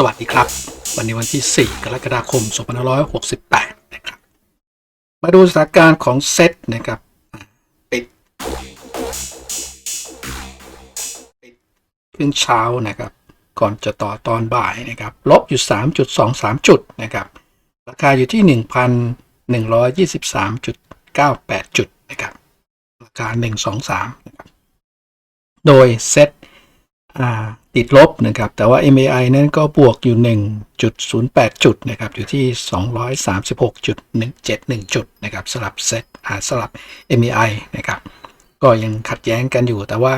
สวัสดีครับ วันนี้วันที่ 4 กรกฎาคม 2568 นะครับ มาดูสถานการณ์ของเซตนะครับปิดปิดครึ่งเช้านะครับ ก่อนจะต่อตอนบ่ายนะครับ ลบอยู่ 3.23 จุดนะครับ ราคาอยู่ที่ 1,123.98 จุดนะครับ ราคา 123 นะครับ โดยเซต ติดลบนะครับ แต่ว่า MAI นั้นก็บวกอยู่ 1.08 จุดนะครับ อยู่ที่ 236.171 จุดนะครับสลับเซตสลับ MAI นะครับ ก็ยังขัดแย้งกันอยู่ แต่ว่า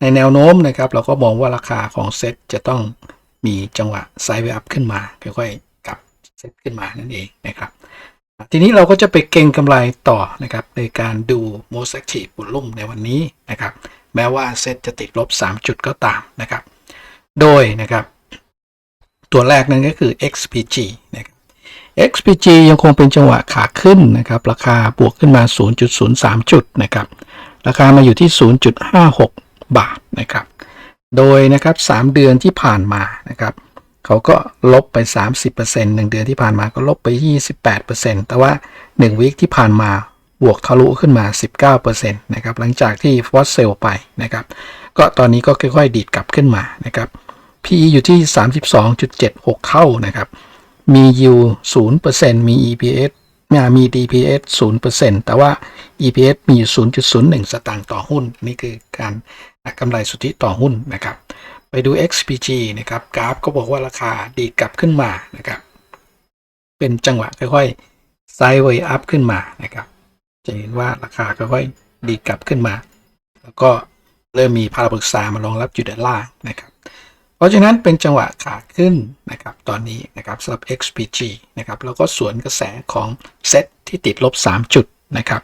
ในแนวโน้มนะครับ เราก็มองว่าราคาของเซตจะต้องมีจังหวะไซด์เวอัพขึ้นมาค่อยๆกลับเซตขึ้นมานั่นเองนะครับ ทีนี้เราก็จะไปเก็งกำไรต่อนะครับในการดู most active volume ในวันนี้นะครับ แม้ว่าเซตจะติดลบ 3 จุดก็ตามนะครับ โดยนะครับ ตัวแรกนั้นก็คือ XPG นะครับ XPG ยังคงเป็นจังหวะขาขึ้นนะครับ ราคาบวกขึ้นมา 0.03 จุดนะครับ ราคามาอยู่ที่ 0.56 บาทนะครับ โดยนะครับ 3 เดือนที่ผ่านมานะครับเขาก็ลบไป 30% 1 เดือนที่ผ่านมาก็ลบไป 28%แต่ว่า 1 วีคที่ผ่านมา บวกทะลุขึ้นมา 19%นะครับหลังจากที่ฟอสเซลไปนะครับก็ตอนนี้ก็ค่อยๆ ดีดกลับขึ้นมานะครับ PE อยู่ที่ 32.76 เท่านะครับ มี yield 0%มี EPS อ่ามี DPS 0%แต่ว่า EPS มีอยู่ 0.01 สตางค์ต่อหุ้น นี่คือการกำไรสุทธิต่อหุ้นนะครับ ไปดู XPG นะครับกราฟก็บอกว่าราคาดีดกลับขึ้นมานะครับ เป็นจังหวะค่อยๆไซด์เวย์อัพขึ้นมานะครับ จะเห็นว่าราคาค่อยๆดีกลับขึ้นมา แล้วก็เริ่มมีพาราโบลิกซามารองรับอยู่ด้านล่างนะครับ เพราะฉะนั้นเป็นจังหวะขาขึ้นนะครับตอนนี้นะครับสำหรับ XPG นะครับแล้วก็สวนกระแสของเซ็ตที่ติดลบ 3 จุดนะครับ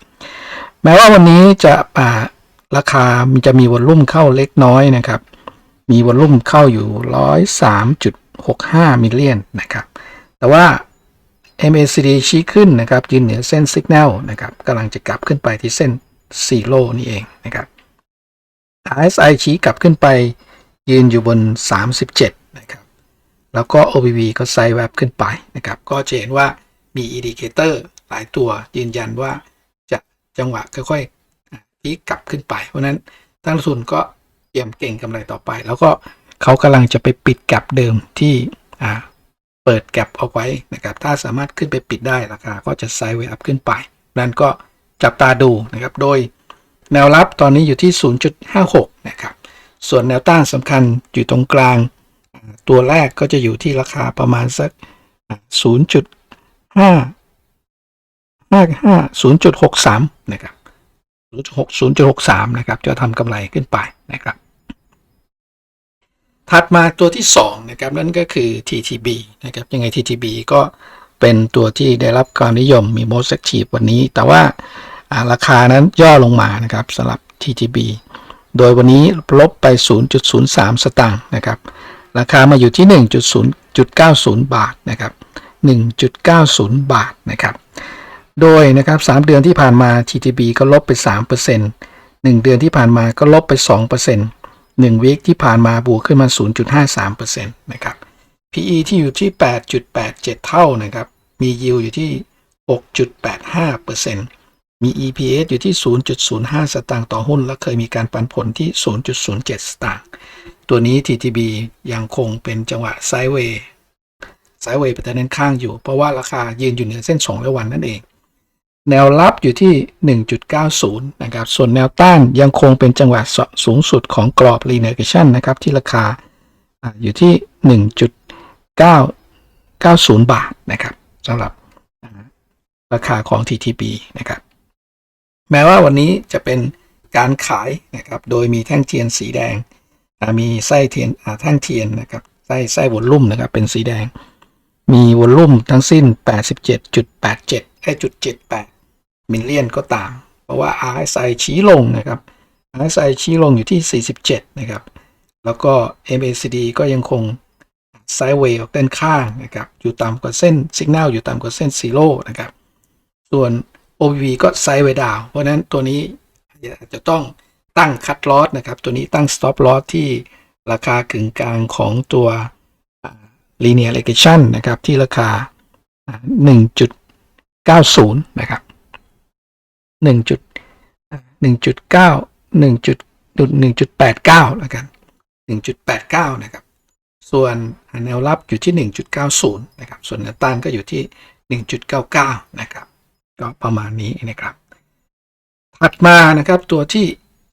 แม้ว่าวันนี้จะอ่าราคามันจะมีวอลลุ่มเข้าเล็กน้อยนะครับ มีวอลลุ่มเข้าอยู่ 103.65 มิลเลียนนะครับ แต่ว่า MACD ชี้ขึ้นนะครับยืนเหนือเส้น Signal นะครับกำลังจะกลับขึ้นไปที่เส้น4โลนี่เองนะครับ RSI ชี้กลับขึ้นไป ยืนอยู่บน 37 นะครับ แล้วก็ OBV ก็ไซด์แวบขึ้นไปนะครับ ก็จะเห็นว่ามีอินดิเคเตอร์หลายตัวยืนยันว่าจะจังหวะค่อยๆพีกลับขึ้นไป เพราะนั้นตั้งทุนก็เตรียมเก่งกำไรต่อไป แล้วก็เขากำลังจะไปปิดกลบเดิมที่อ่า เปิดแกลบเอาไว้นะครับ ถ้าสามารถขึ้นไปปิดได้ราคาก็จะไซด์เวย์อัพขึ้นไป นั้นก็จับตาดูนะครับ โดยแนวรับตอนนี้อยู่ที่ 0.56 นะครับ ส่วนแนวต้านสำคัญอยู่ตรงกลาง ตัวแรกก็จะอยู่ที่ราคาประมาณสักอ่า0.5 55 0.63 นะครับ0.6 0.63 นะครับ จะทำกำไรขึ้นไปนะครับ ถัดมาตัวที่2นะครับนั่นก็คือ TTB นะครับยังไง TTB ก็เป็นตัวที่ได้รับความนิยมมี most active วันนี้ แต่ว่าราคานั้นย่อลงมานะครับสำหรับ TTB โดยวันนี้ลบไป 0.03 สตางค์นะครับ ราคามาอยู่ที่ 1.0.90 บาทนะครับ 1.90 บาทนะครับ โดยนะครับ 3 เดือนที่ผ่านมา TTB ก็ลบไป 3% 1 เดือนที่ผ่านมาก็ลบไป 2% 1วีคที่ผ่านมาบวกขึ้นมา 0.53%นะครับ PE ที่อยู่ที่ 8.87 เท่านะครับ มี yield อยู่ที่ 6.85%มี EPS อยู่ที่ 0.05 สตางค์ต่อหุ้น และเคยมีการปันผลที่ 0.07 สตางค์ ตัวนี้ TTB ยังคงเป็นจังหวะไซด์เวย์ ไซด์เวย์ไปแต่เน้นข้างอยู่ เพราะว่าราคายืนอยู่เหนือเส้น 2 และวันนั่นเอง แนวรับอยู่ที่ 1.90 นะครับ ส่วนแนวต้านยังคงเป็นจังหวะสูงสุดของกรอบ Lineation นะครับ ที่ราคาออยู่ที่ 1.990 บาทนะครับสำหรับราคาของ TTB นะครับ แม้ว่าวันนี้จะเป็นการขายนะครับ โดยมีแท่งเทียนสีแดง มีไส้เทียนแท่งเทียนนะครับไส้ไส้วอลลุ่มนะครับ เป็นสีแดง มีวอลลุ่มทั้งสิ้น 87.87ไอ้จุด78 มิลเลียนก็ตาม เพราะว่า RSI ชี้ลงนะครับ RSI ชี้ลงอยู่ที่ 47 นะครับ แล้วก็ MACD ก็ยังคงไซด์เวย์ออกด้านข้างนะครับ อยู่ต่ำกว่าเส้นสัญญาณอยู่ต่ำกว่าเส้นซีโร่นะครับ ส่วน OBV ก็ไซด์เวย์ดาว เพราะฉะนั้นตัวนี้จจะต้องตั้งคัดลอสนะครับ ตัวนี้ตั้ง stop loss ที่ราคากึ่งกลางของตัว linear regression นะครับ ที่ราคา 1.90 นะครับ 1. จุด1.9 1. 1.89แล้วกัน1.89นะครับส่วนแนวรับอยู่ที่1.90นะครับส่วนแนวต้านก็อยู่ที่1.99นะครับก็ประมาณนี้นะครับถัดมานะครับตัวที่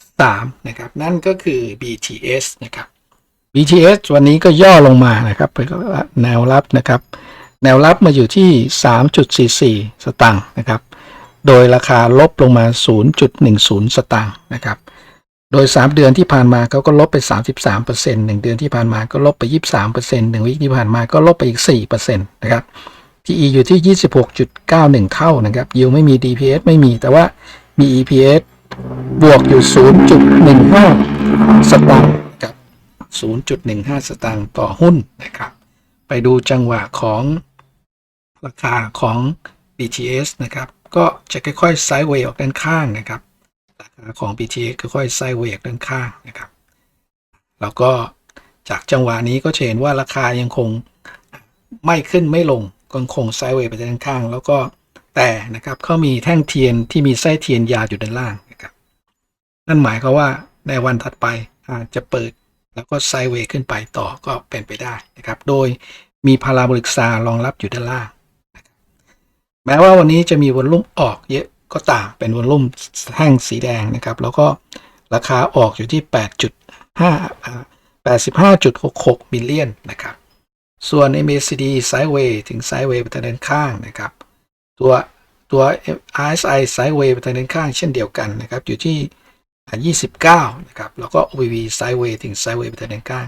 3นะครับนั่นก็คือ BTS นะครับ BTS วันนี้ก็ย่อลงมานะครับไปแนวรับนะครับ แนวรับมาอยู่ที่ 3.44 สตางค์นะครับ โดยราคาลบลงมา 0.10 สตางค์นะครับ โดย 3 เดือนที่ผ่านมาเขาก็ลบไป 33% 1 เดือนที่ผ่านมาก็ลบไป 23% 1วิคที่ผ่านมาก็ลบไปอีก 4%นะครับ PE อยู่ที่ 26.91 เท่านะครับยิวไม่มี DPS ไม่มีแต่ว่ามี EPS บวกอยู่ 0.15 สตางค์กับ 0.15 สตางค์ต่อหุ้นนะครับ ไปดูจังหวะของราคาของ BTS นะครับ ก็จะค่อยๆไซด์เวย์ออกด้านข้างนะครับราคาของ BTS ค่อยๆไซด์เวย์ออกด้านข้างนะครับแล้วก็จากจังหวะนี้ก็เห็นว่าราคายังคงไม่ขึ้นไม่ลงก็คงไซด์เวย์ไปด้านข้าง แล้วก็แต่นะครับเขามีแท่งเทียนที่มีไส้เทียนยาวอยู่ด้านล่างนะครับนั่นหมายความว่าในวันถัดไปอาจจะเปิดแล้วก็ไซด์เวย์ขึ้นไปต่อก็เป็นไปได้นะครับ โดยมีพาราโบลิกซารองรับอยู่ด้านล่าง แม้ว่าวันนี้จะมีวอลลุ่มออกเยอะก็ตามเป็นวอลลุ่มแท่งสีแดงนะครับ แล้วก็ราคาออกอยู่ที่ 8.5 85.66มิลเลียนนะครับ ส่วน MACD ไซด์เวย์ถึงไซด์เวย์ไปทางด้านข้างนะครับ ตัวตัว RSI ไซด์เวย์ไปทางด้านข้างเช่นเดียวกันนะครับ อยู่ที่อ่า29 นะครับ แล้วก็ OBV ไซด์เวย์ถึงไซด์เวย์ไปทางด้านข้าง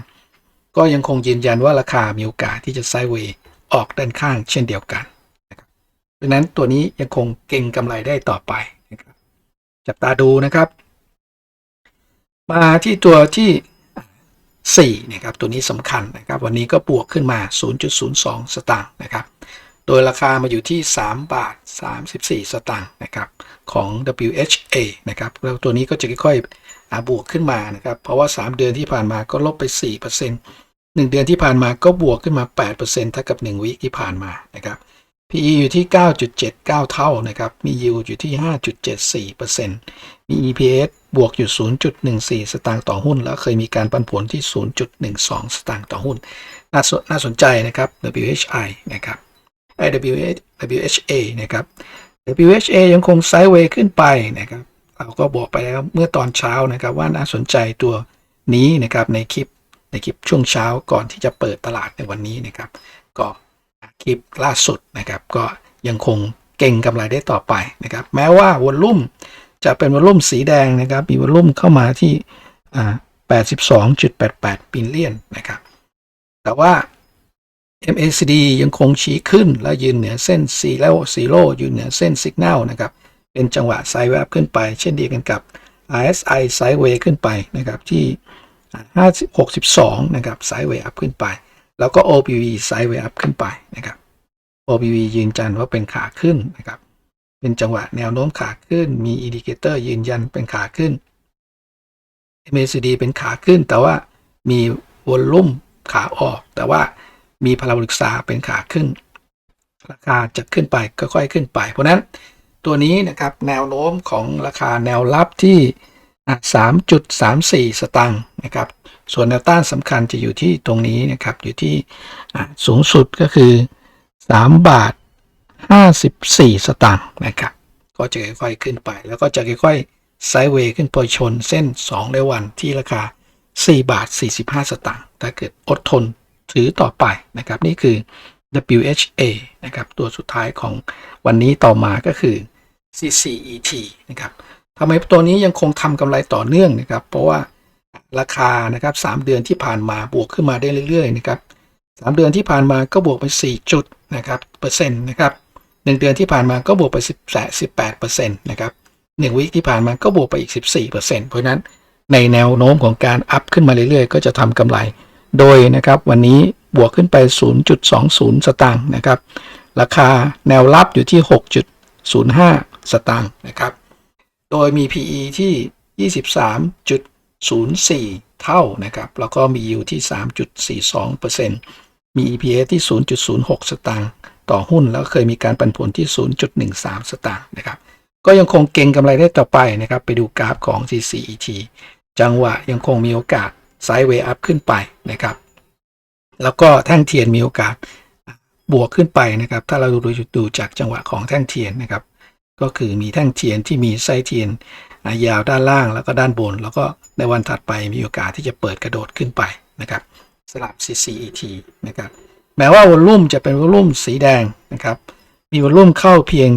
ก็ยังคงยืนยันว่าราคามีโอกาสที่จะไซด์เวย์ออกด้านข้างเช่นเดียวกัน ดังนั้นตัวนี้ยังคงเก่งกำไรได้ต่อไปนะครับจับตาดูนะครับ มาที่ตัวที่ 4 นะครับ ตัวนี้สำคัญนะครับ วันนี้ก็บวกขึ้นมา 0.02 สตางค์นะครับ โดยราคามาอยู่ที่ 3 บาท 34 สตางค์นะครับของ WHA นะครับแล้วตัวนี้ก็จะค่อยๆบวกขึ้นมานะครับ เพราะว่า 3 เดือนที่ผ่านมาก็ลบไป 4% 1 เดือนที่ผ่านมาก็บวกขึ้นมา 8%เท่ากับ 1 วิที่ผ่านมานะครับ PE อยู่ที่ 9.79 เท่านะครับ มี yield อยู่ที่ 5.74%มี EPS บวกอยู่ 0.14 สตางค์ต่อหุ้น แล้วเคยมีการปันผลที่ 0.12 สตางค์ต่อหุ้น น่าสนน่าสนใจนะครับ WHI นะครับ IWH WHA นะครับ WHA ยังคงไซด์เวย์ขึ้นไปนะครับ เราก็บอกไปแล้วเมื่อตอนเช้านะครับว่าน่าสนใจตัวนี้นะครับในคลิปในคลิปช่วงเช้าก่อนที่จะเปิดตลาดในวันนี้นะครับ ก็ คลิปล่าสุดนะครับ ก็ยังคงเก่งกำไรได้ต่อไปนะครับ แม้ว่าวอลลุ่มจะเป็นวอลลุ่มสีแดงนะครับ มีวอลลุ่มเข้ามาที่82.88บิลเลียนนะครับ แต่ว่า MACD ยังคงชี้ขึ้นและยืนเหนือเส้นซีโร่ซีโร่ยืนเหนือเส้นสัญญาณนะครับ เป็นจังหวะไซด์แวบขึ้นไป เช่นเดียวกันกับ RSI ไซด์เวย์ขึ้นไปนะครับที่ 562 นะครับไซด์เวย์อัพขึ้นไป แล้วก็ OPV ไซด์เวย์อัพขึ้นไปนะครับ OPV ยืนยันว่าเป็นขาขึ้นนะครับ เป็นจังหวะแนวโน้มขาขึ้น มีอินดิเคเตอร์ยืนยันเป็นขาขึ้น MACD เป็นขาขึ้น แต่ว่ามีวอลลุ่มขาออก แต่ว่ามีพาราโบลิกซาเป็นขาขึ้น ราคาจะขึ้นไปก็ค่อยขึ้นไป เพราะนั้นตัวนี้นะครับแนวโน้มของราคาแนวรับที่ 3.34 สตางค์นะครับ ส่วนแนวต้านสำคัญจะอยู่ที่ตรงนี้นะครับ อยู่ที่สูงสุดก็คือ 3 บาท 54 สตางค์นะครับ ก็จะค่อยๆขึ้นไป แล้วก็จะค่อยๆไซด์เวย์ขึ้นไปชนเส้น 2 ในวันที่ราคา 4 บาท 45 สตางค์ถ้าเกิดอดทนถือต่อไปนะครับ นี่คือ WHA นะครับ ตัวสุดท้ายของวันนี้ต่อมาก็คือ CCET นะครับทำไมตัวนี้ยังคงทำกำไรต่อเนื่องนะครับ เพราะว่า ราคานะครับ3เดือนที่ผ่านมาบวกขึ้นมาได้เรื่อยๆนะครับ3เดือนที่ผ่านมาก็บวกไป 4 จุดนะครับเปอร์เซ็นต์นะครับ1เดือนที่ผ่านมาก็บวกไป18เปอร์เซ็นต์นะครับ1วิคที่ผ่านมาก็บวกไปอีก 14เปอร์เซ็นต์เพราะนั้นในแนวโน้มของการอัพขึ้นมาเรื่อยๆ ก็จะทำกำไร โดยนะครับวันนี้บวกขึ้นไป 0.20 สตางค์นะครับราคาแนวรับอยู่ที่ 6.05 สตางค์นะครับโดยมี PE ที่ 23.04 เท่านะครับ แล้วก็มี yield ที่ 3.42%มี EPS ที่ 0.06 สตางค์ต่อหุ้น แล้วเคยมีการปันผลที่ 0.13 สตางค์นะครับ ก็ยังคงเก่งกำไรได้ต่อไปนะครับ ไปดูกราฟของ CCET จังหวะยังคงมีโอกาสไซด์เวย์อัพขึ้นไปนะครับ แล้วก็แท่งเทียนมีโอกาสบวกขึ้นไปนะครับ ถ้าเราดูดูจากจังหวะของแท่งเทียนนะครับ ก็คือมีแท่งเทียนที่มีไส้เทียน อ่ายาวด้านล่างแล้วก็ด้านบน แล้วก็ในวันถัดไปมีโอกาสที่จะเปิดกระโดดขึ้นไปนะครับสลับ CCET นะครับแม้ว่าวอลลุ่มจะเป็นวอลลุ่มสีแดงนะครับ มีวอลลุ่มเข้าเพียง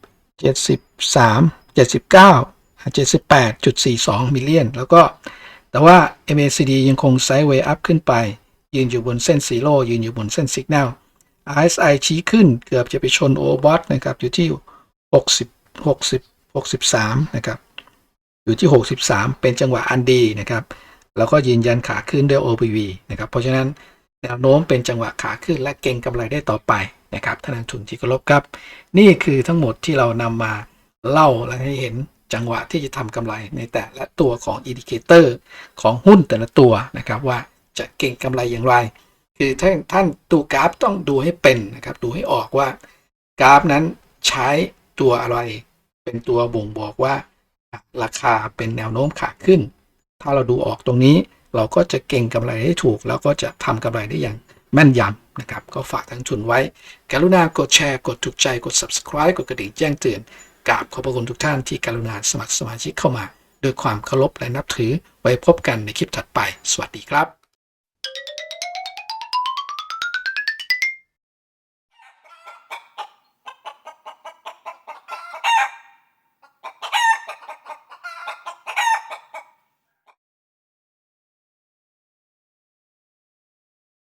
70 73 79 78.42 มิลเลียน แล้วก็แต่ว่า MACD ยังคงไซด์เวย์อัพขึ้นไป ยืนอยู่บนเส้นซีโร่ยืนอยู่บนเส้นสัญญาณ RSI ชี้ขึ้นเกือบจะไปชนโอบอทนะครับ อยู่ที่ 60 60 63 นะครับ อยู่ที่ 63 เป็นจังหวะอันดีนะครับ แล้วก็ยืนยันขาขึ้นด้วย OPV นะครับ เพราะฉะนั้นแนวโน้มเป็นจังหวะขาขึ้นและเก่งกำไรได้ต่อไปนะครับท่านนักทุนที่เคารพครับ นี่คือทั้งหมดที่เรานำมาเล่าและให้เห็นจังหวะที่จะทำกำไรในแต่ละตัวของอินดิเคเตอร์ของหุ้นแต่ละตัวนะครับว่าจะเก่งกำไรอย่างไร คือท่านท่านดูกราฟต้องดูให้เป็นนะครับดูให้ออกว่ากราฟนั้นใช้ตัวอะไร เป็นตัวบ่งบอกว่า ราคาเป็นแนวโน้มขาขึ้น ถ้าเราดูออกตรงนี้เราก็จะเก่งกำไรได้ถูก แล้วก็จะทำกำไรได้อย่างแม่นยำนะครับ ก็ฝากทั้งทุนไว้ กรุณากดแชร์ กดถูกใจ กด subscribe กดกระดิ่งแจ้งเตือนกราบขอบพระคุณทุกท่านที่กรุณาสมัครสมาชิกเข้ามา ด้วยความเคารพและนับถือ ไว้พบกันในคลิปถัดไป สวัสดีครับ